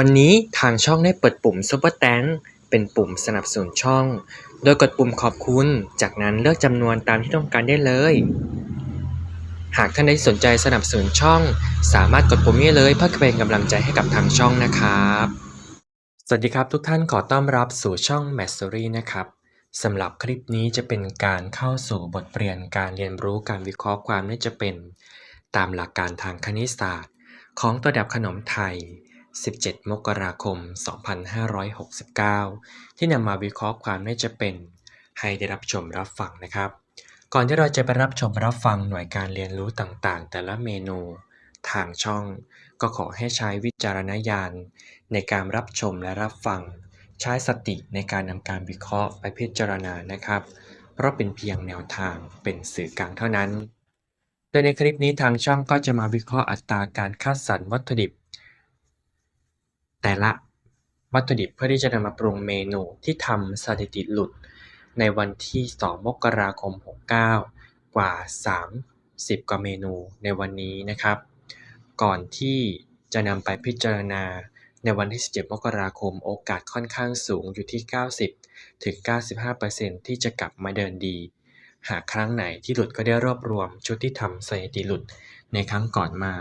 วันนี้ทางช่องได้เปิดปุ่ม Super Thanks เป็นปุ่มสนับสนุนช่อง โดยกดปุ่มขอบคุณ จากนั้นเลือกจำนวนตามที่ต้องการได้เลย หากท่านใดสนใจสนับสนุนช่อง สามารถกดปุ่มนี้เลยเพื่อเป็นกำลังใจให้กับทางช่องนะครับ สวัสดีครับทุกท่านขอต้อนรับสู่ช่อง m a s t e r y นะครับสำหรับคลิปนี้จะเป็นการเข้าสู่บทเรียนการเรียนรู้การวิเคราะห์ความน่าจะเป็น ตามหลักการทางคณิตศาสตร์ ของตัวดับขนมไทย 17 มกราคม 2569 ที่นำมาวิเคราะห์ความน่าจะเป็น ให้ได้รับชมรับฟังนะครับ ก่อนที่เราจะไปรับชมรับฟังหน่วยการเรียนรู้ต่างๆ แต่ละเมนูทางช่อง ก็ขอให้ใช้วิจารณญาณในการรับชมและรับฟัง ใช้สติในการนำการวิเคราะห์ไปพิจารณานะครับ เพราะเป็นเพียงแนวทางเป็นสื่อกลางเท่านั้น โดยในคลิปนี้ทางช่องก็จะมาวิเคราะห์อัตราการคัดสรรวัตถุดิบ แต่ละวัตถุดิบเพื่อที่จะนำมาปรุงเมนูที่ทำสถิติหลุด ในวันที่ 2 มกราคม 69 กว่า 30 กว่าเมนูในวันนี้นะครับ ก่อนที่จะนำไปพิจารณาในวันที่ 17 มกราคมโอกาสค่อนข้างสูงอยู่ที่ 90 ถึง 95%ที่จะกลับมาเดินดี หากครั้งไหนที่หลุดก็ได้รวบรวมชุดที่ทำสถิติหลุดในครั้งก่อนมา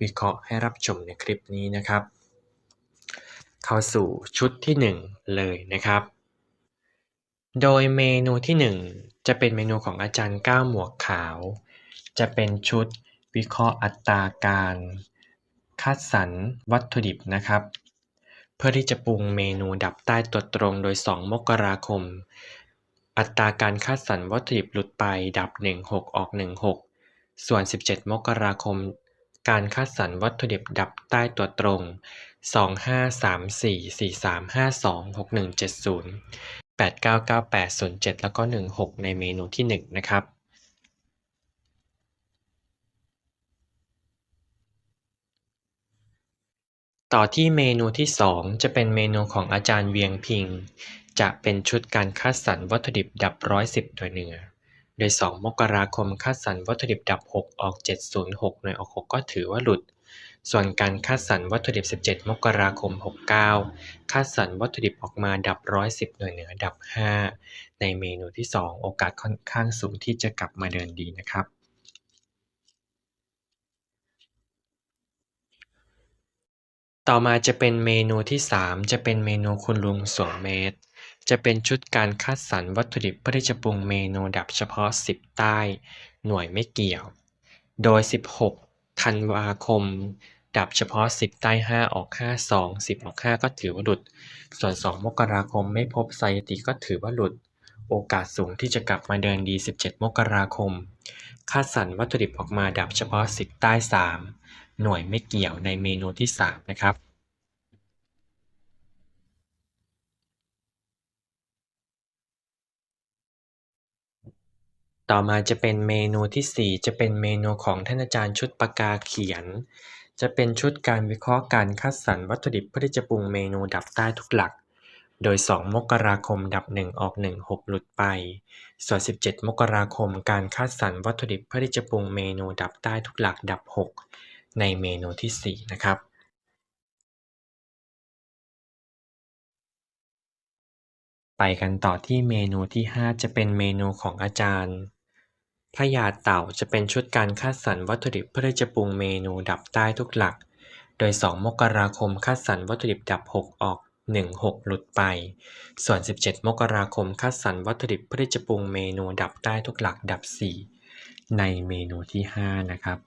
วิเคราะห์ให้รับชมในคลิปนี้นะครับ เข้าสู่ชุดที่ 1 เลยนะครับ โดยเมนูที่ 1 จะเป็นเมนูของอาจารย์ก้าวหมวกขาว จะเป็นชุดวิเคราะห์อัตราการ คัดสรรวัตถุดิบนะครับ เพื่อที่จะปรุงเมนูดับใต้ตัวตรงโดย 2 มกราคม อัตราการคัดสรรวัตถุดิบหลุดไปดับ 16 ออก 16 ส่วน 17 มกราคม การคัดสรรวัตถุดิบดับใต้ตัวตรง 253443526170 899807 แล้วก็ 16 ในเมนูที่ 1 นะครับ ต่อที่เมนูที่ 2 จะเป็นเมนูของอาจารย์เวียงพิง จะเป็นชุดการคัดสรรวัตถุดิบดับ 110โดยเหนือ โดย 2 มกราคมคัดสรรวัตถุดิบดับ 6 ออก 706 หน่วยออก 6 ก็ถือว่าหลุด ส่วนการคัดสรรวัตถุดิบ 17 มกราคม 69 คัดสรรวัตถุดิบออกมาดับ 110 หน่วยเหนือดับ 5 ในเมนูที่ 2 โอกาสค่อนข้างสูงที่จะกลับมาเดินดีนะครับต่อมาจะเป็นเมนูที่ 3 จะเป็นเมนูคุณลุงสวมเมสจะเป็นชุดการคัดสรรวัตถุดิบเพื่อที่จะปรุงเมนูดับเฉพาะ 10 ใต้ หน่วยไม่เกี่ยว โดย 16 ธันวาคม ดับเฉพาะ 10 ใต้ 5 ออก 5 2 10 ออก 5 ก็ถือว่าหลุด ส่วน 2 มกราคมไม่พบสถิติก็ถือว่าหลุด โอกาสสูงที่จะกลับมาเดินดี 17 มกราคมคัดสรรวัตถุดิบออกมาดับเฉพาะ 10 ใต้ 3 หน่วยไม่เกี่ยวในเมนูที่ 3 นะครับต่อมาจะเป็นเมนูที่ 4 จะเป็นเมนูของท่านอาจารย์ชุดปากกาเขียน จะเป็นชุดการวิเคราะห์การคัดสรรวัตถุดิบเพื่อที่จะปรุงเมนูดับใต้ทุกหลัก โดย 2 มกราคมดับ 1 ออก 1 6 หลุดไป ส่วน 17 มกราคมการคัดสรรวัตถุดิบเพื่อที่จะปรุงเมนูดับใต้ทุกหลักดับ 6 ในเมนูที่ 4 นะครับไปกันต่อที่เมนูที่ 5 จะเป็นเมนูของอาจารย์ พญาเต่าจะเป็นชุดการคัดสรรวัตถุดิบเพื่อที่จะปรุงเมนูดับใต้ทุกหลัก โดย 2 มกราคมคัดสรรวัตถุดิบดับ 6 ออก 1 6 หลุดไป ส่วน 17 มกราคมคัดสรรวัตถุดิบเพื่อที่จะปรุงเมนูดับใต้ทุกหลักดับ 4 ในเมนูที่ 5 นะครับ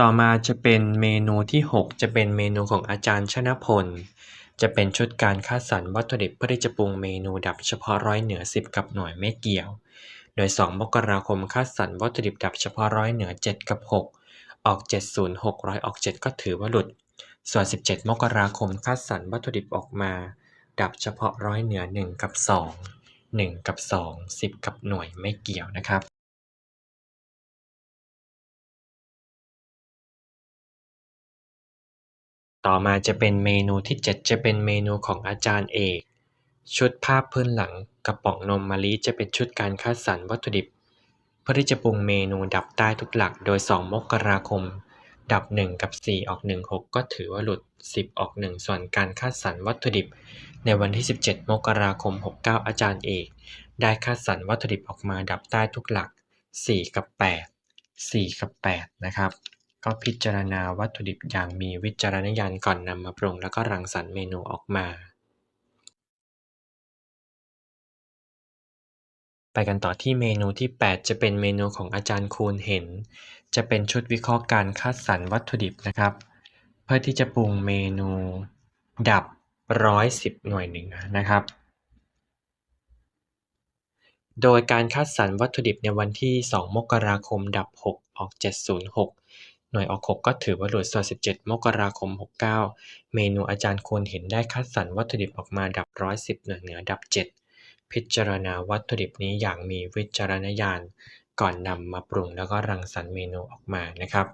ต่อมาจะเป็นเมนูที่ 6 จะเป็นเมนูของอาจารย์ชนะพล จะเป็นชุดการคัดสรรวัตถุดิบเพื่อที่จะปรุงเมนูดับเฉพาะร้อยเหนือ 10 กับหน่วยไม่เกี่ยว โดย 2 มกราคมคัดสรรวัตถุดิบดับเฉพาะร้อยเหนือ 7 กับ 6 ออก 706ร้อยออก 7 ก็ถือว่าหลุด ส่วน 17 มกราคมคัดสรรวัตถุดิบออกมา ดับเฉพาะร้อยเหนือ 1 กับ 2 1 กับ 2 10 กับหน่วยไม่เกี่ยวนะครับ ต่อมาจะเป็นเมนูที่ 7 จะเป็นเมนูของอาจารย์เอก ชุดภาพพื้นหลังกระป๋องนมมะลิจะเป็นชุดการคัดสรรวัตถุดิบ เพื่อที่จะปรุงเมนูดับใต้ทุกหลักโดย 2 มกราคม ดับ 1 กับ 4 ออก 1 6 ก็ถือว่าหลุด 10 ออก 1 ส่วนการคัดสรรวัตถุดิบ ในวันที่ 17 มกราคม 69 อาจารย์เอก ได้คัดสรรวัตถุดิบออกมาดับใต้ทุกหลัก 4 กับ 8 4 กับ 8 นะครับ ก็พิจารณาวัตถุดิบอย่างมีวิจารณญาณก่อนนำมาปรุงแล้วก็รังสรรค์เมนูออกมา ไปกันต่อที่เมนูที่ 8 จะเป็นเมนูของอาจารย์คูณเห็น จะเป็นชุดวิเคราะห์การคัดสรรวัตถุดิบนะครับ เพื่อที่จะปรุงเมนูดับ 110 หน่วยหนือนะครับโดยการคัดสรรวัตถุดิบในวันที่ 2 มกราคม ดับ 6 ออก 706 หน่วยออก 6 ก็ถือว่าหลุดส่วน 17 มกราคม 69 เมนูอาจารย์ควรเห็นได้คัดสรรวัตถุดิบออกมาดับ 110 หน่วยเหนือดับ 7 พิจารณาวัตถุดิบนี้อย่างมีวิจารณญาณ ก่อนนำมาปรุงแล้วก็รังสรรค์เมนูออกมานะครับ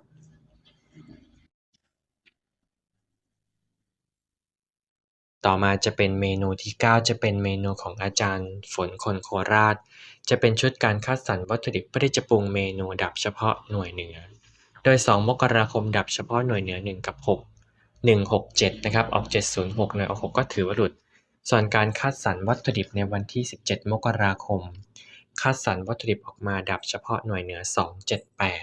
ต่อมาจะเป็นเมนูที่ 9 จะเป็นเมนูของอาจารย์ฝนคนโคราช จะเป็นชุดการคัดสรรวัตถุดิบเพื่อที่จะปรุงเมนูดับเฉพาะหน่วยเหนือ โดย 2 มกราคมดับเฉพาะหน่วยเหนือ 1 กับ 6 167 นะครับ ออก 706 หน่วยออก 6 ก็ถือว่าหลุด ส่วนการคัดสรรวัตถุดิบในวันที่ 17 มกราคม คัดสรรวัตถุดิบออกมาดับเฉพาะหน่วยเหนือ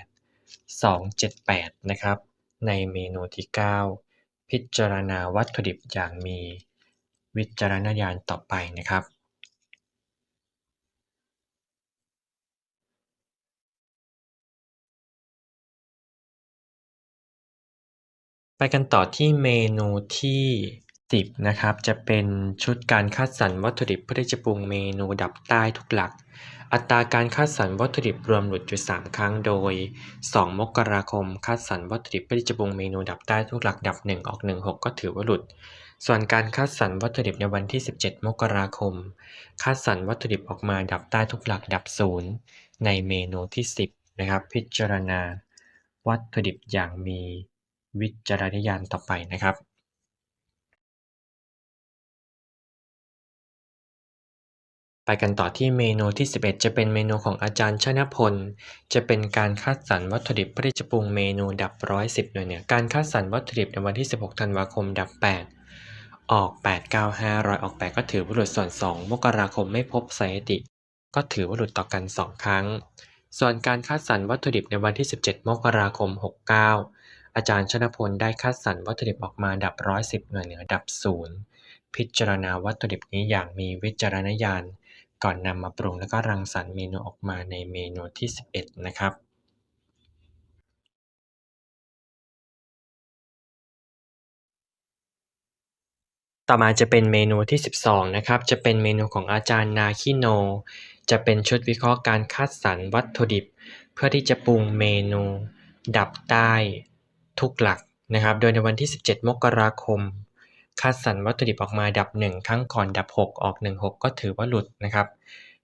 278 278 นะครับ ในเมนูที่ 9 พิจารณาวัตถุดิบอย่างมี วิจารณญาณต่อไปนะครับ ไปกันต่อที่เมนูที่ 10 นะครับ จะเป็นชุดการคัดสรรวัตถุดิบเพื่อที่จะปรุงเมนูดับใต้ทุกหลัก อัตราการคัดสรรวัตถุดิบรวมหลุดอยู่3ครั้งโดย 2 มกราคมคัดสรรวัตถุดิบเพื่อที่จะปรุงเมนูดับใต้ทุกหลักดับ 1 ออก 1 6 ก็ถือว่าหลุด ส่วนการคัดสรรวัตถุดิบในวันที่ 17 มกราคม คัดสรรวัตถุดิบออกมาดับใต้ทุกหลักดับ 0 ในเมนูที่ 10 นะครับ พิจารณา วัตถุดิบอย่างมี วิจารณญาณต่อไปนะครับไปกันต่อที่เมนูที่ 11 จะเป็นเมนูของอาจารย์ชนพล จะเป็นการคัดสรรวัตถุดิบเพื่อที่จะปรุงเมนูดับ110หน่วยเหนือการคัดสรรวัตถุดิบในวันที่ 16 ธันวาคมดับ 8 ออก 895รอยออก 8 ก็ถือว่าหลุดส่วน 2 มกราคมไม่พบสถิติ ก็ถือว่าหลุดต่อกัน 2 ครั้ง ส่วนการคัดสรรวัตถุดิบในวันที่ 17 มกราคม 69 อาจารย์ชนพลได้คัดสรรวัตถุดิบออกมาดับ110หน่วยเหนือดับ0พิจารณาวัตถุดิบนี้อย่างมีวิจารณญาณ ก่อนนำมาปรุงแล้วก็รังสรรค์เมนูออกมาในเมนูที่ 11 นะครับต่อมาจะเป็นเมนูที่ 12 นะครับ จะเป็นเมนูของอาจารย์นาคิโน จะเป็นชุดวิเคราะห์การคัดสรรวัตถุดิบ เพื่อที่จะปรุงเมนู ดับใต้ ทุกหลักนะครับ โดยในวันที่ 17 มกราคมคัดสรรวัตถุดิบออกมาดับ 1 ครั้งก่อนดับ 6 ออก 1 6 ก็ถือว่าหลุดนะครับ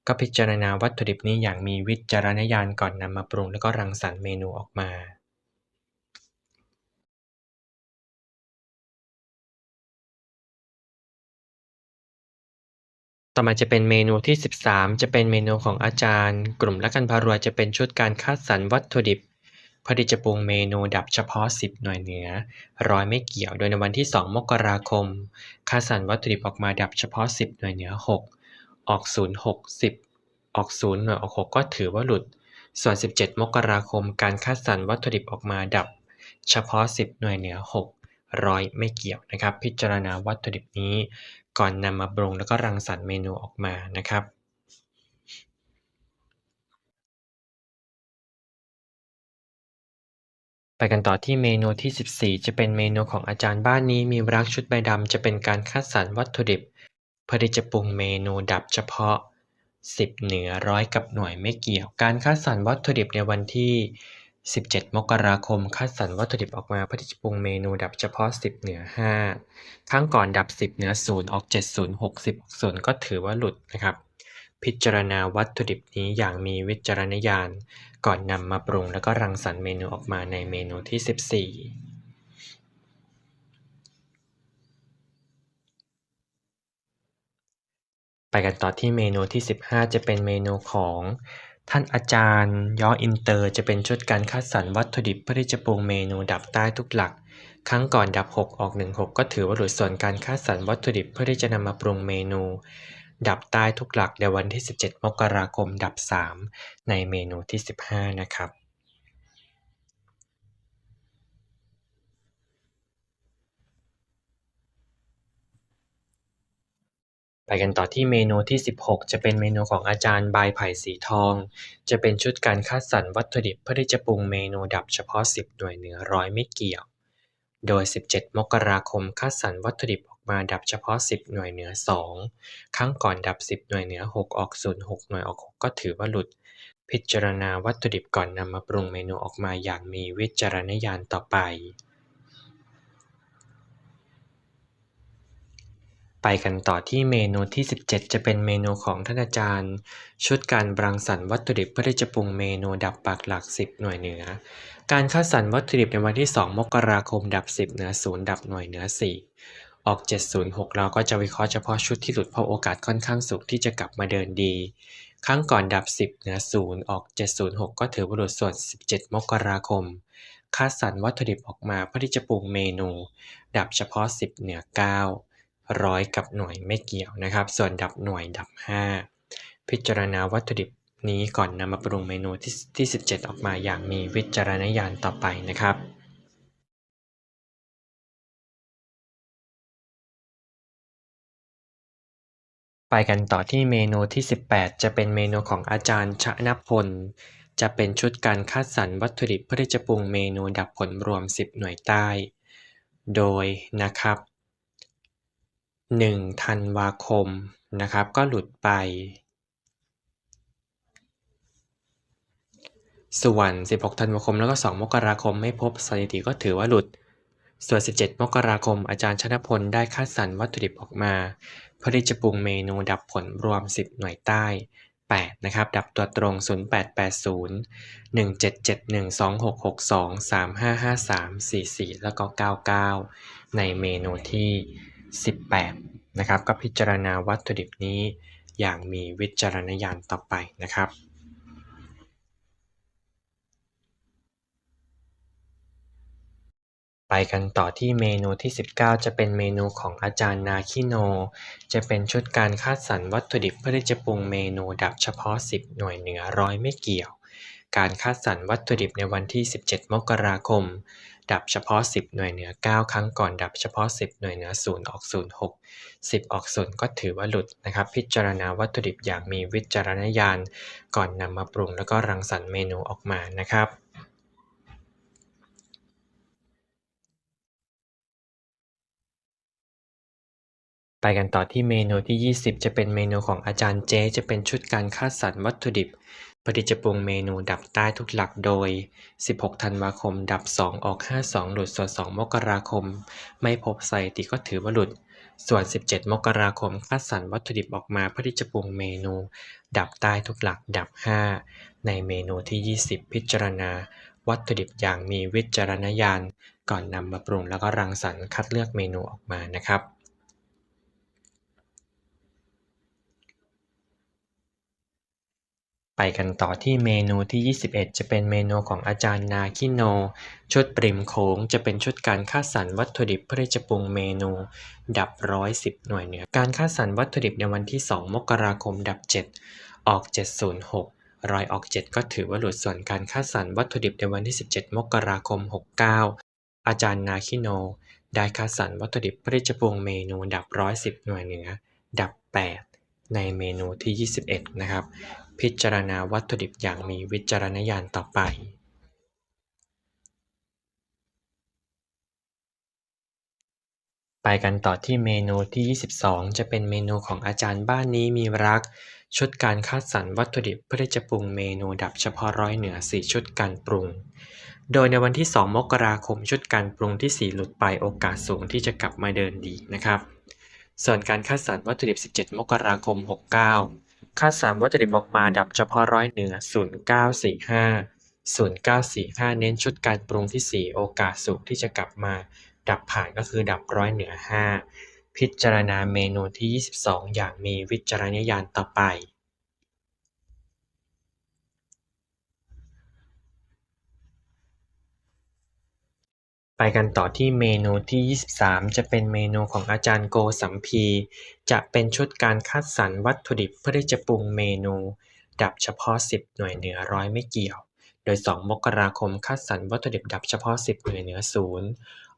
ก็พิจารณาวัตถุดิบนี้อย่างมีวิจารณญาณก่อนนำมาปรุง แล้วก็รังสรรค์เมนูออกมาต่อมาจะเป็นเมนูที่ 13 จะเป็นเมนูของอาจารย์ กลุ่มและกันพารวยจะเป็นชุดการคัดสรรวัตถุดิบ เพื่อที่จะปรุงเมนูดับเฉพาะ 10 หน่วยเหนือ ร้อยไม่เกี่ยว โดยในวันที่ 2 มกราคมคัดสรรวัตถุดิบออกมาดับเฉพาะ 10 หน่วยเหนือ 6 ออก 0 6 10 ออก 0 หน่วยออก 6 ก็ถือว่าหลุด ส่วน 17 มกราคม การคัดสรรวัตถุดิบออกมาดับ เฉพาะ 10 หน่วยเหนือ 6 ร้อยไม่เกี่ยวนะครับ พิจารณาวัตถุดิบนี้ ก่อนนำมาปรุงแล้วก็รังสรรค์เมนูออกมานะครับ ไปกันต่อที่เมนูที่ 14 จะเป็นเมนูของอาจารย์บ้านนี้มีรักชุดใบดำจะเป็นการคัดสรรวัตถุดิบเพื่อที่จะปรุงเมนูดับเฉพาะ 10 เหนือร้อยกับหน่วยไม่เกี่ยว การคัดสรรวัตถุดิบในวันที่ 17 มกราคมคัดสรรวัตถุดิบออกมาเพื่อที่จะปรุงเมนูดับเฉพาะ 10 เหนือ 5 ครั้งก่อนดับ 10 เหนือ 0 ออก 70 60 0ก็ถือว่าหลุดนะครับ พิจารณาวัตถุดิบนี้อย่างมีวิจารณญาณ ก่อนนำมาปรุงแล้วก็รังสรรค์เมนูออกมาในเมนูที่ 14ไปกันต่อที่เมนูที่ 15 จะเป็นเมนูของ ท่านอาจารย์ย้ออินเตอร์ จะเป็นชุดการคัดสรรวัตถุดิบเพื่อที่จะปรุงเมนูดับใต้ทุกหลัก ครั้งก่อนดับ 6 ออก 1 6 ก็ถือว่าหลุดส่วนการคัดสรรวัตถุดิบเพื่อที่จะนำมาปรุงเมนู ดับใต้ทุกหลักในวันที่ 17 มกราคม ดับ 3 ในเมนูที่ 15 นะครับ ไปกันต่อที่เมนูที่ 16 จะเป็นเมนูของอาจารย์บายไผ่สีทอง จะเป็นชุดการคัดสรรวัตถุดิบเพื่อที่จะปรุงเมนูดับเฉพาะ 10 หน่วยเหนือร้อยไม่เกี่ยว โดย 17 มกราคมคัดสรรวัตถุดิบ มาดับเฉพาะ 10 หน่วยเหนือ 2 ครั้งก่อนดับ 10 หน่วยเหนือ 6 ออก 0 6 หน่วยออก 6 ก็ถือว่าหลุด พิจารณาวัตถุดิบก่อนนำมาปรุงเมนูออกมาอย่างมีวิจารณญาณต่อไป ไปกันต่อที่เมนูที่ 17 จะเป็นเมนูของท่านอาจารย์ ชุดการบรังสรรค์วัตถุดิบเพื่อที่จะปรุงเมนูดับปากหลัก 10 หน่วยเหนือ การคัดสรรวัตถุดิบในวันที่ 2 มกราคมดับ 10 เหนือ 0 ดับหน่วยเหนือ 4 ออก 706 เราก็จะวิเคราะห์เฉพาะชุดที่หลุดเพราะโอกาสค่อนข้างสูงที่จะกลับมาเดินดี ครั้งก่อนดับ 10เหนือ0ออก 706 ก็ถือว่าหลุดส่วน 17 มกราคมคัดสรรวัตถุดิบออกมาเพื่อที่จะปรุงเมนู ดับเฉพาะ 10 เหนือ 9 ร้อยกับหน่วยไม่เกี่ยวนะครับ ส่วนดับหน่วยดับ 5 พิจารณาวัตถุดิบนี้ก่อนนำมาปรุงเมนูที่ที่ 17 ออกมาอย่างมีวิจารณญาณต่อไปนะครับ ไปกันต่อที่เมนูที่ 18 จะเป็นเมนูของอาจารย์ชนพล จะเป็นชุดการคัดสรรวัตถุดิบเพื่อที่จะปรุงเมนูดับผลรวม 10 หน่วยใต้ โดยนะครับ 1 ธันวาคมนะครับก็หลุดไป ส่วน 16 ธันวาคมแล้วก็ 2 มกราคมไม่พบสถิติก็ถือว่าหลุด ส่วน 17 มกราคม อาจารย์ชนพลได้คัดสรรวัตถุดิบออกมา เพื่อที่จะปรุงเมนูดับผลรวม 10 หน่วยใต้ 8 นะครับ ดับตัวตรง 0880 1771 2662 3553 44 แล้วก็ 99 ในเมนูที่ 18 นะครับ ก็พิจารณาวัตถุดิบนี้อย่างมีวิจารณญาณต่อไปนะครับ ไปกันต่อที่เมนูที่ 19 จะเป็นเมนูของอาจารย์นาคิโน จะเป็นชุดการคัดสรรวัตถุดิบเพื่อที่จะปรุงเมนูดับเฉพาะ 10 หน่วยเหนือร้อยไม่เกี่ยว การคัดสรรวัตถุดิบในวันที่ 17 มกราคม ดับเฉพาะ 10 หน่วยเหนือ 9 ครั้งก่อนดับเฉพาะ 10 หน่วยเหนือ 0 ออก 0 6 10 ออก 0 ก็ถือว่าหลุดนะครับ พิจารณาวัตถุดิบอย่างมีวิจารณญาณ ก่อนนำมาปรุงแล้วก็รังสรรค์เมนูออกมานะครับ ไปกันต่อที่เมนูที่ 20 จะเป็นเมนูของอาจารย์เจ จะเป็นชุดการคัดสรรวัตถุดิบเพื่อที่จะปรุงเมนูดับใต้ทุกหลักโดย 16 ธันวาคม ดับ 2 ออก 52 หลุด ส่วน 2 มกราคม ไม่พบสถิติก็ถือว่าหลุด ส่วน 17 มกราคม คัดสรรวัตถุดิบออกมาเพื่อที่จะปรุงเมนู ดับใต้ทุกหลัก ดับ 5 ในเมนูที่ 20 พิจารณา วัตถุดิบอย่างมีวิจารณญาณ ก่อนนำมาปรุงแล้วก็รังสรรค์คัดเลือกเมนูออกมานะครับ ไปกันต่อที่เมนูที่ 21 จะเป็นเมนูของอาจารย์นาคิโน ชุดปริมโขงจะเป็นชุดการคัดสรรวัตถุดิบเพื่อจะปรุงเมนู ดับร้อยสิบหน่วยเหนือ การคัดสรรวัตถุดิบในวันที่ 2 มกราคม ดับ 7 ออก 706 รอยออก 7 ก็ถือว่าหลุดส่วนการคัดสรรวัตถุดิบในวันที่ 17 มกราคม 69 อาจารย์นาคิโน ได้คัดสรรวัตถุดิบเพื่อจะปรุงเมนูดับร้อยสิบหน่วยเหนือ ดับ 8ในเมนูที่ 21 นะครับ พิจารณาวัตถุดิบอย่างมีวิจารณญาณต่อไปไปกันต่อที่เมนูที่ 22 จะเป็นเมนูของอาจารย์บ้านนี้มีรัก ชุดการคัดสรรวัตถุดิบเพื่อที่จะปรุงเมนูดับเฉพาะร้อยเหนือ 4 ชุดการปรุง โดยในวันที่ 2 มกราคมชุดการปรุงที่ 4 หลุดไปโอกาสสูงที่จะกลับมาเดินดีนะครับ ส่วนการคัดสรรวัตถุดิบ 17 มกราคม 69 คัดสามวัตถุดิบออกมาดับเฉพาะร้อยเหนือ 0945 0945 เน้นชุดการปรุงที่ 4 โอกาสสูงที่จะกลับมา ดับผ่านก็คือดับร้อยเหนือ 5 พิจารณาเมนูที่ 22 อย่างมีวิจารณญาณต่อไป ไปกันต่อที่เมนูที่ 23 จะเป็นเมนูของอาจารย์โกสัมพี จะเป็นชุดการคัดสรรวัตถุดิบเพื่อที่จะปรุงเมนู ดับเฉพาะ 10 หน่วยเหนือร้อยไม่เกี่ยว โดย 2 มกราคมคัดสรรวัตถุดิบดับเฉพาะ 10 หน่วยเหนือศูนย์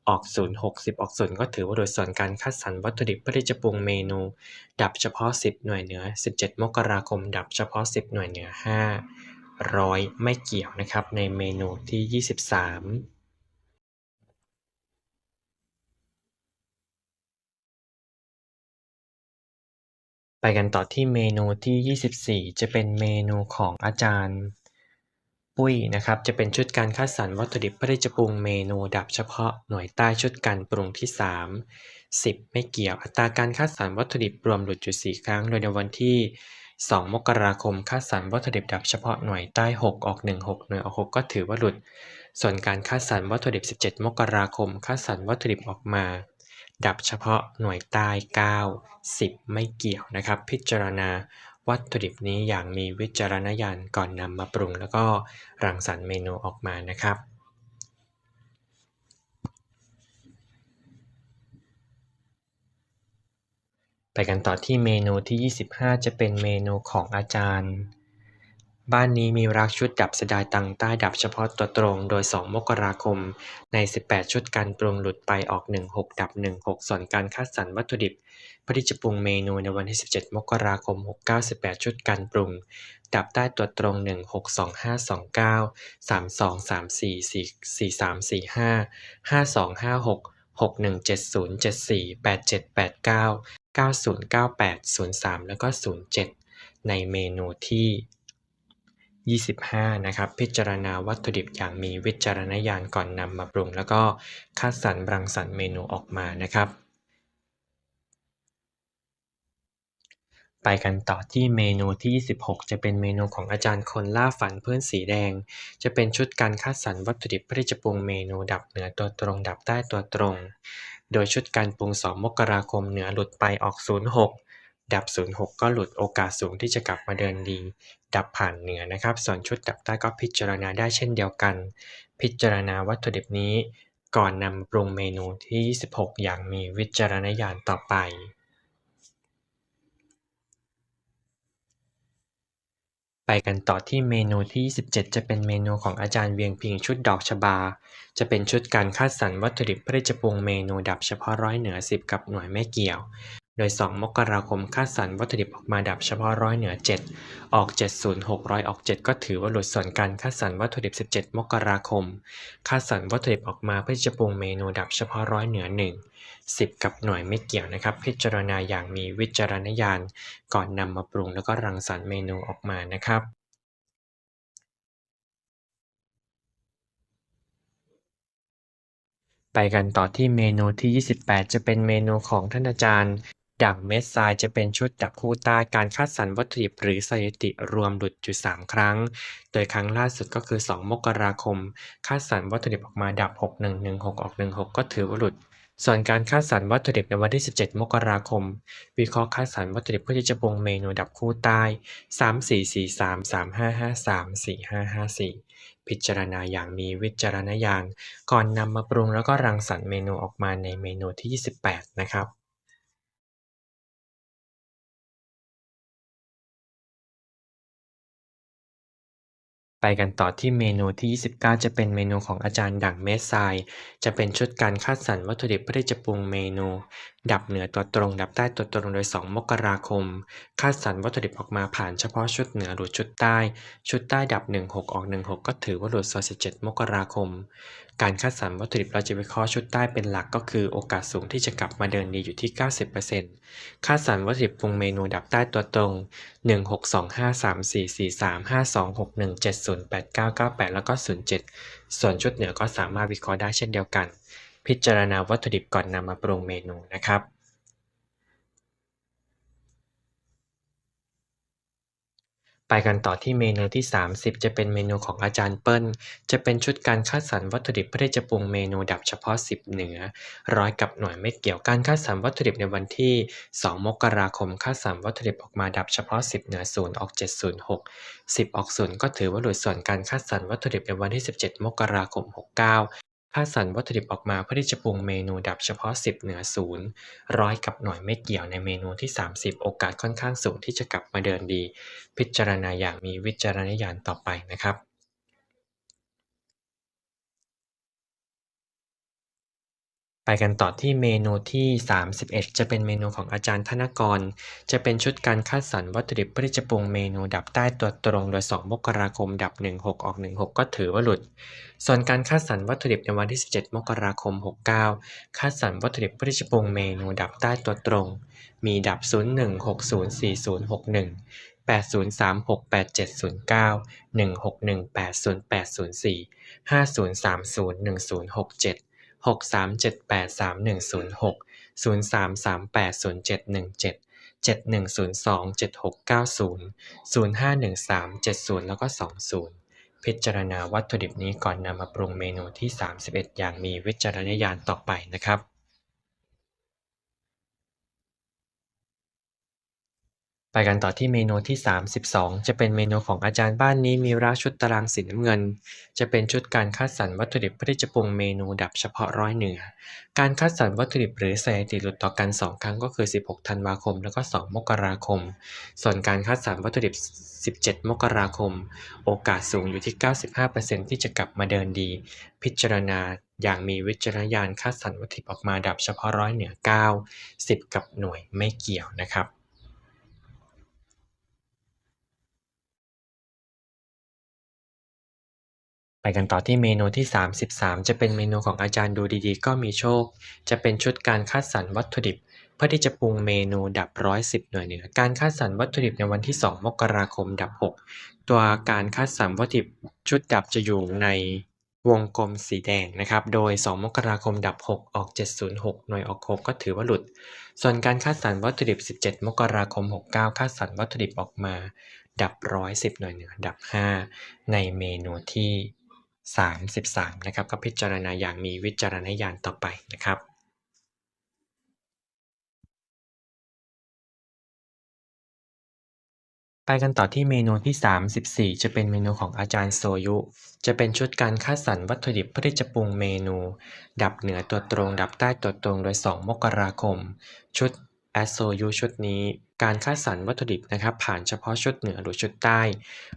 ออกศูนย์60ออกศูนย์ก็ถือว่าโดยส่วนการคัดสรรวัตถุดิบเพื่อที่จะปรุงเมนู ดับเฉพาะ 10 หน่วยเหนือ 17 มกราคม ดับเฉพาะ 10 หน่วยเหนือ 5 ร้อยไม่เกี่ยวนะครับในเมนูที่ 23 ไปกันต่อที่เมนูที่ 24 จะเป็นเมนูของอาจารย์ปุ้ยนะครับ จะเป็นชุดการคัดสรรวัตถุดิบเพื่อที่จะปรุงเมนูดับเฉพาะหน่วยใต้ชุดการปรุงที่ 3 10 ไม่เกี่ยวอัตราการคัดสรรวัตถุดิบรวมหลุดอยู่4ครั้ง โดยในวันที่ 2 มกราคมคัดสรรวัตถุดิบดับเฉพาะหน่วยใต้ 6 ออก 1 6 หน่วยออก 6 ก็ถือว่าหลุด ส่วนการคัดสรรวัตถุดิบ 17 มกราคมคัดสรรวัตถุดิบออกมา ดับเฉพาะหน่วยใต้ 9 10 ไม่เกี่ยวนะครับ พิจารณาวัตถุดิบนี้อย่างมีวิจารณญาณก่อนนำมาปรุง แล้วก็รังสรรค์เมนูออกมานะครับไปกันต่อที่เมนูที่ 25 จะเป็นเมนูของอาจารย์ บ้านนี้มีรักชุดดับสดายตังใต้ดับเฉพาะตัวตรงโดย 2 มกราคม ใน 18 ชุดการปรุงหลุดไปออก 16 ดับ 16 ส่วนการคัดสรรวัตถุดิบเพื่อที่จะปรุงเมนูในวันที่ 17 มกราคม 698 ชุดการปรุง ดับใต้ตัวตรง 16 25 29 32 34 4 43 45 52 56 61 70 74 87 89 90 98 03 แล้วก็ 07 ในเมนูที่ 25 นะครับ พิจารณาวัตถุดิบอย่างมีวิจารณญาณก่อนนำมาปรุง แล้วก็คัดสรรรังสรรค์เมนูออกมานะครับ ไปกันต่อที่เมนูที่ 26 จะเป็นเมนูของอาจารย์คนล่าฝันเพื่อนสีแดง จะเป็นชุดการคัดสรรวัตถุดิบเพื่อจะปรุงเมนูดับเหนือตัวตรง ดับใต้ตัวตรง โดยชุดการปรุง 2 มกราคมเหนือหลุดไปออก 06 ดับ 06 ก็หลุดโอกาสสูงที่จะกลับมาเดินดี ดับผ่านเหนือนะครับ ส่วนชุดดับใต้ก็พิจารณาได้เช่นเดียวกัน พิจารณาวัตถุดิบนี้ ก่อนนำปรุงเมนูที่ 26 อย่างมีวิจารณญาณต่อไปไปกันต่อที่เมนูที่ 27 จะเป็นเมนูของอาจารย์เวียงพิงชุดดอกชบา จะเป็นชุดการคัดสรรวัตถุดิบเพื่อจะปรุงเมนูดับเฉพาะร้อยเหนือ 10 กับหน่วยไม่เกี่ยว โดย 2 มกราคมคัดสรรวัตถุดิบออกมาดับเฉพาะร้อยเหนือ 7 ออก 70 600 ออก 7 ก็ถือว่าหลุดส่วนการคัดสรรวัตถุดิบ 17 มกราคมคัดสรรวัตถุดิบออกมาเพื่อจะปรุงเมนูดับเฉพาะร้อยเหนือ 1 10 กับหน่วยไม่เกี่ยวนะครับ พิจารณาอย่างมีวิจารณญาณ ก่อนนำมาปรุงแล้วก็รังสรรค์เมนูออกมานะครับไปกันต่อที่เมนูที่ 28 จะเป็นเมนูของท่านอาจารย์ ดั่งเม็ดทรายจะเป็นชุดดับคู่ใต้การคัดสรรวัตถุดิบหรือสถิติรวมหลุดอยู่ 3 ครั้ง โดยครั้งล่าสุดก็คือ 2 มกราคม คัดสรรวัตถุดิบออกมาดับ 6116 ออก 16 ก็ถือว่าหลุด ส่วนการคัดสรรวัตถุดิบในวันที่ 17 มกราคม วิเคราะห์คัดสรรวัตถุดิบเพื่อที่จะปรุงเมนูดับคู่ใต้ 3443 3553 4554 พิจารณาอย่างมีวิจารณญาณก่อนนำมาปรุงแล้วก็รังสรรค์เมนูออกมาในเมนูที่ 28 นะครับ ไปกันต่อที่เมนูที่ 29 จะเป็นเมนูของอาจารย์ดั่งเมสไซจะเป็นชุดการคัดสรรวัตถุดิบเพื่อที่จะปรุงเมนู ดับเหนือตัวตรง ดับใต้ตัวตรงโดย 2 มกราคมคัดสรรวัตถุดิบออกมาผ่านเฉพาะชุดเหนือหรือชุดใต้ ชุดใต้ดับ 16 ออก 16 ก็ถือว่าหลุดส่วน17 มกราคม การคัดสรรวัตถุดิบเราจะวิเคราะห์ชุดใต้เป็นหลักก็คือโอกาสสูงที่จะกลับมาเดินดีอยู่ที่ 90%คัดสรรวัตถุดิบปรุงเมนูดับใต้ตัวตรง 1 6 2 5 3 4 4 3 5 2 6 1 7 0 8 9 9 8 แล้วก็ 07 ส่วนชุดเหนือก็สามารถวิเคราะห์ได้เช่นเดียวกัน พิจารณาวัตถุดิบก่อนนำมาปรุงเมนูนะครับ ไปกันต่อที่เมนูที่ 30 จะเป็นเมนูของอาจารย์เปิ้ล จะเป็นชุดการคัดสรรวัตถุดิบเพื่อที่จะปรุงเมนูดับเฉพาะ 10 เหนือ ร้อยกับหน่วยไม่เกี่ยวการคัดสรรวัตถุดิบในวันที่ 2 มกราคมคัดสรรวัตถุดิบออกมาดับเฉพาะ 10 เหนือ 0 ออก 706 10 ออก 0 ก็ถือว่าหลุดส่วนการคัดสรรวัตถุดิบในวันที่ 17 มกราคม 69 คัดสรรวัตถุดิบออกมาเพื่อที่จะปรุงเมนูดับเฉพาะ 10 เหนือศูนย์ร้อยกับหน่วยไม่เกี่ยวในเมนูที่ 30 โอกาสค่อนข้างสูงที่จะกลับมาเดินดี พิจารณาอย่างมีวิจารณญาณต่อไปนะครับ ไปกันต่อที่เมนูที่ 31 จะเป็นเมนูของอาจารย์ธนกร จะเป็นชุดการคัดสรรวัตถุดิบเพื่อจะปรุงเมนูดับใต้ตัวตรงโดย 2 มกราคม ดับ 16 ออก 16 ก็ถือว่าหลุด ส่วนการคัดสรรวัตถุดิบในวันที่ 17 มกราคม 69 คัดสรรวัตถุดิบเพื่อจะปรุงเมนูดับใต้ตัวตรง มีดับ 01 60 40 61 80368709 16180804 50301067 หกสามเจ็ดแปดสามหนึ่งศูนย์หกศูนย์สามสามแปดศูนย์เจ็ดหนึ่งเจ็ดเจ็ดหนึ่งศูนย์สองเจ็ดหกเก้าศูนย์ศูนย์ห้าหนึ่งสามเจ็ดศูนย์แล้วก็สองศูนย์พิจารณาวัตถุดิบนี้ก่อนนำมาปรุงเมนูที่สามสิบเอ็ดอย่างมีวิจารณญาณต่อไปนะครับ ไปกันต่อที่เมนูที่ 32 จะเป็นเมนูของอาจารย์บ้านนี้มีราชุดตารางสีน้ำเงิน จะเป็นชุดการคัดสรรวัตถุดิบเพื่อที่จะปรุงเมนูดับเฉพาะร้อยเหนือ การคัดสรรวัตถุดิบหรือสถิติหลุดต่อกัน 2 ครั้งก็คือ 16 ธันวาคม แล้วก็ 2 มกราคม ส่วนการคัดสรรวัตถุดิบ 17 มกราคม โอกาสสูงอยู่ที่ 95%ที่จะกลับมาเดินดี พิจารณาอย่างมีวิจารณญาณคัดสรรวัตถุดิบออกมาดับเฉพาะร้อยเหนือ 9 10 กับหน่วยไม่เกี่ยวนะครับ ไปกันต่อที่เมนูที่ 33 จะเป็นเมนูของอาจารย์ดูดีๆ ก็มีโชค จะเป็นชุดการคัดสรรวัตถุดิบ เพื่อที่จะปรุงเมนูดับ 110 หน่วยเหนือ การคัดสรรวัตถุดิบในวันที่ 2 มกราคมดับ 6 ตัวการคัดสรรวัตถุดิบชุดดับจะอยู่ในวงกลมสีแดงนะครับ โดย 2 มกราคมดับ 6 ออก 706 หน่วยออก 6 ก็ถือว่าหลุด ส่วนการคัดสรรวัตถุดิบ 17 มกราคม 69คัดสรรวัตถุดิบออกมา ดับ 110 หน่วยเหนือ ดับ 5 ในเมนูที่ 33 นะครับ ก็พิจารณาอย่างมีวิจารณญาณต่อไปนะครับไปกันต่อที่เมนูที่ 34 จะเป็นเมนูของอาจารย์โซยุ จะเป็นชุดการคัดสรรวัตถุดิบเพื่อที่จะปรุงเมนู ดับเหนือตัวตรง ดับใต้ตัวตรงโดย 2 มกราคม ชุดแอสโซยุชุดนี้ การคัดสรรวัตถุดิบนะครับ ผ่านเฉพาะชุดเหนือหรือชุดใต้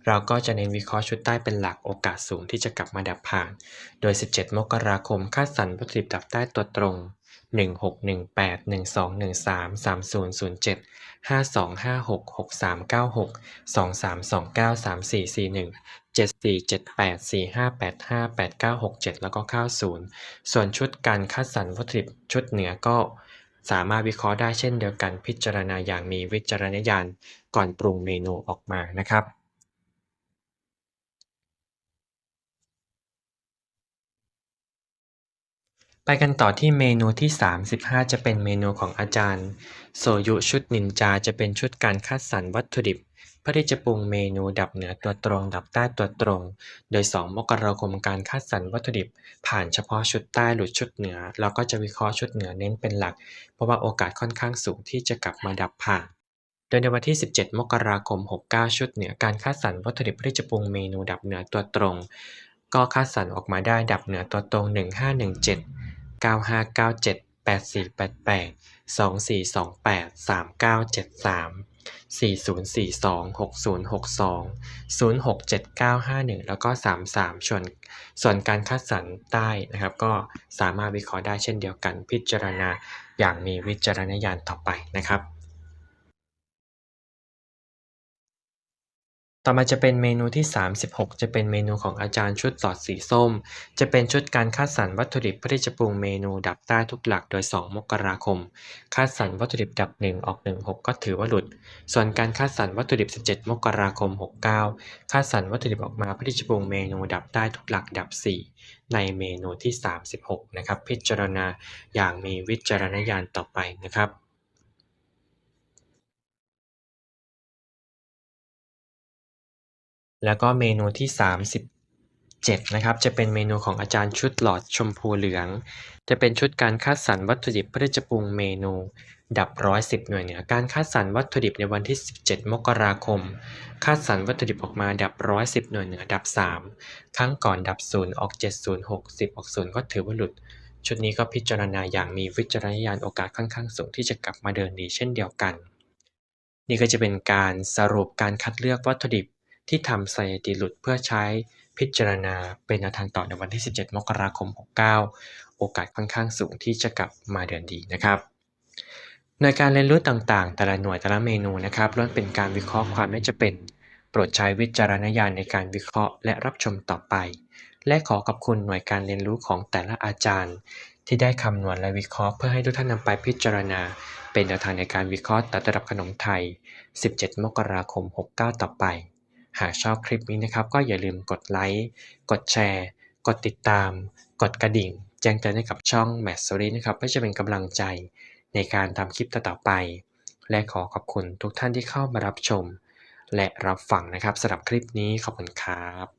เราก็จะเน้นวิเคราะห์ชุดใต้เป็นหลักโอกาสสูงที่จะกลับมาดับผ่าน โดย 17 มกราคมคัดสรรวัตถุดิบดับใต้ตัวตรง 1618 1213 3007 5256 6396 2329 3441 7478 4585 8967 แล้วก็90ส่วนชุดการคัดสรรวัตถุดิบชุดเหนือก็ สามารถวิเคราะห์ได้เช่นเดียวกันพิจารณาอย่างมีวิจารณญาณก่อนปรุงเมนูออกมานะครับ ไปกันต่อที่เมนูที่ 35 จะเป็นเมนูของอาจารย์ โซยุชุดนินจาจะเป็นชุดการคัดสรรวัตถุดิบ เพื่อที่จะปรุงเมนูดับเหนือตัวตรง ดับใต้ตัวตรง โดย 2 มกราคมการคัดสรรวัตถุดิบ ผ่านเฉพาะชุดใต้หรือชุดเหนือ เราก็จะวิเคราะห์ชุดเหนือเน้นเป็นหลัก เพราะว่าโอกาสค่อนข้างสูงที่จะกลับมาดับผ่านโดยในวันที่ 17 มกราคม 69 ชุดเหนือการคัดสรรวัตถุดิบเพื่อที่จะปรุงเมนูดับเหนือตัวตรง ก็คัดสรรออกมาได้ดับเหนือตัวตรง 1517 9597 8488 2428 3973 4042 6062 067951แล้วก็33ส่วนส่วนการคัดสรรใต้นะครับ ก็สามารถวิเคราะห์ได้เช่นเดียวกันพิจารณาอย่างมีวิจารณญาณต่อไปนะครับ ต่อมาจะเป็นเมนูที่ 36 จะเป็นเมนูของอาจารย์ชุดหลอดสีส้ม จะเป็นชุดการคัดสรรวัตถุดิบเพื่อที่จะปรุงเมนูดับใต้ทุกหลักโดย 2 มกราคม คัดสรรวัตถุดิบดับ 1 ออก 16 ก็ถือว่าหลุด ส่วนการคัดสรรวัตถุดิบ 17 มกราคม 69 คัดสรรวัตถุดิบออกมาเพื่อที่จะปรุงเมนูดับใต้ทุกหลักดับ 4 ในเมนูที่ 36 นะครับ พิจารณาอย่างมีวิจารณญาณต่อไปนะครับ แล้วก็เมนูที่ 37 นะครับ จะเป็นเมนูของอาจารย์ชุดหลอดชมพูเหลือง จะเป็นชุดการคัดสรรวัตถุดิบเพื่อจะปรุงเมนู ดับ110หน่วยเหนือ การคัดสรรวัตถุดิบในวันที่ 17 มกราคม คัดสรรวัตถุดิบออกมาดับ110หน่วยเหนือ ดับ 3 ครั้งก่อนดับ 0 ออก 70 60 ออก 0 ก็ถือว่าหลุด ชุดนี้ก็พิจารณาอย่างมีวิจารณญาณโอกาสค่อนข้างสูงที่จะกลับมาเดินดีเช่นเดียวกัน นี่ก็จะเป็นการสรุปการคัดเลือกวัตถุดิบ ที่ทำสถิติหลุดเพื่อใช้พิจารณาเป็นแนวทางต่อในวันที่ 17 มกราคม 69 โอกาสค่อนข้างสูงที่จะกลับมาเดินดีนะครับหน่วยการเรียนรู้ต่างๆ แต่ละหน่วยแต่ละเมนูนะครับล้วนเป็นการวิเคราะห์ความไม่จะเป็น โปรดใช้วิจารณญาณในการวิเคราะห์และรับชมต่อไป และขอขอบคุณหน่วยการเรียนรู้ของแต่ละอาจารย์ ที่ได้คำนวณและวิเคราะห์เพื่อให้ทุกท่านนำไปพิจารณา เป็นแนวทางในการวิเคราะห์ตัดระดับขนมไทย 17 มกราคม 69 ต่อไป หากชอบคลิปนี้นะครับ ก็อย่าลืมกดไลค์ กดแชร์ กดติดตาม กดกระดิ่ง แจ้งเตือนให้กับช่อง m a t s o r y นะครับเพื่อจะเป็นกำลังใจในการทำคลิปต่อๆไป และขอขอบคุณทุกท่านที่เข้ามารับชม และรับฟังนะครับสำหรับคลิปนี้ขอบคุณครับ